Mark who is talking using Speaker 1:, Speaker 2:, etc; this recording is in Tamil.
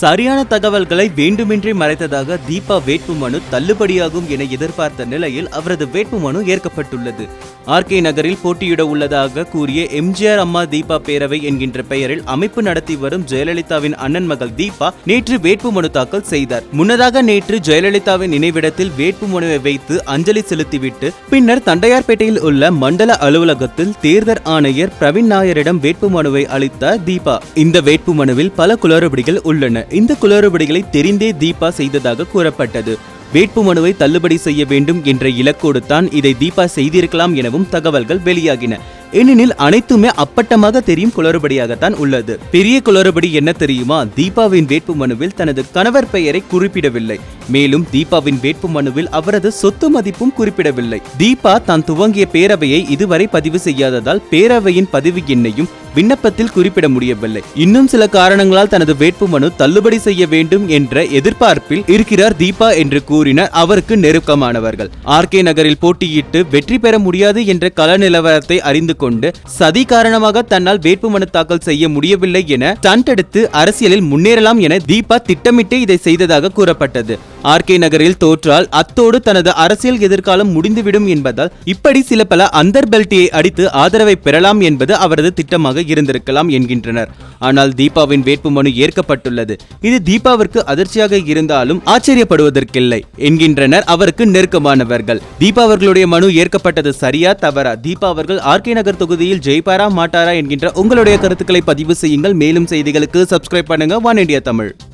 Speaker 1: சரியான தகவல்களை வேண்டுமென்றே மறைத்ததாக தீபா வேட்புமனு தள்ளுபடியாகும் என எதிர்பார்த்த நிலையில் அவரது வேட்புமனு ஏற்கப்பட்டுள்ளது. ஆர்கே நகரில் போட்டியிட உள்ளதாக கூறிய எம்ஜிஆர் அம்மா தீபா பேரவை என்கின்ற பெயரில் அமைப்பு நடத்தி வரும் ஜெயலலிதாவின் அண்ணன் மகள் தீபா நேற்று வேட்புமனு தாக்கல் செய்தார். முன்னதாக நேற்று ஜெயலலிதாவின் நினைவிடத்தில் வேட்புமனுவை வைத்து அஞ்சலி செலுத்திவிட்டு பின்னர் தண்டையார்பேட்டையில் உள்ள மண்டல அலுவலகத்தில் தேர்தல் ஆணையர் பிரவீன் நாயரிடம் வேட்புமனுவை அளித்த தீபா. இந்த வேட்புமனுவில் பல குளறுபடிகள் உள்ளன. இந்த குளறுபடிகளை தெரிந்தே தீபா செய்ததாக கூறப்பட்டது. வேட்புமனுவை தள்ளுபடி செய்ய வேண்டும் என்ற இலக்கோடு தான் இதை தீபா செய்திருக்கலாம் எனவும் தகவல்கள் வெளியாகின. ஏனெனில் அனைத்துமே அப்பட்டமாக தெரியும் குளறுபடியாகத்தான் உள்ளது. பெரிய குளறுபடி என்ன தெரியுமா? தீபாவின் வேட்புமனுவில் தனது கணவர் பெயரை குறிப்பிடவில்லை. மேலும் தீபாவின் வேட்புமனுவில் அவரது சொத்து மதிப்பும் குறிப்பிடவில்லை. தீபா தான் துவங்கிய பேரவையை இதுவரை பதிவு செய்யாததால் பேரவையின் பதிவு எண்ணையும் விண்ணப்பத்தில் குறிப்பிட முடியவில்லை. இன்னும் சில காரணங்களால் தனது வேட்புமனு தள்ளுபடி செய்ய வேண்டும் என்ற எதிர்பார்ப்பில் இருக்கிறார் தீபா என்று கூறினார் அவருக்கு நெருக்கமானவர்கள். ஆர்கே நகரில் போட்டியிட்டு வெற்றி பெற முடியாது என்ற கள நிலவரத்தை அறிந்து கொண்டு சதி காரணமாக தன்னால் வேட்புமனு தாக்கல் செய்ய முடியவில்லை என ஸ்டண்ட் எடுத்து அரசியலில் முன்னேறலாம் என தீபா திட்டமிட்டு இதை செய்ததாக கூறப்பட்டது. ஆர்கே நகரில் தோற்றால் அத்தோடு தனது அரசியல் எதிர்காலம் முடிந்துவிடும் என்பதால் இப்படி சில பல அந்தர் பெல்ட்டியை அடித்து ஆதரவை பெறலாம் என்பது அவரது திட்டமாக இருந்திருக்கலாம் என்கின்றனர். ஆனால் தீபாவின் வேட்புமனு ஏற்கப்பட்டுள்ளது. இது தீபாவிற்கு அதிர்ச்சியாக இருந்தாலும் ஆச்சரியப்படுவதற்கில்லை என்கின்றனர் அவருக்கு நெருக்கமானவர்கள். தீபா அவர்களுடைய மனு ஏற்கப்பட்டது சரியா தவறா? தீபா அவர்கள் ஆர்கே நகர் தொகுதியில் ஜெயிப்பாரா மாட்டாரா என்கின்ற உங்களுடைய கருத்துக்களை பதிவு செய்யுங்கள். மேலும் செய்திகளுக்கு சப்ஸ்கிரைப் பண்ணுங்க. One India Tamil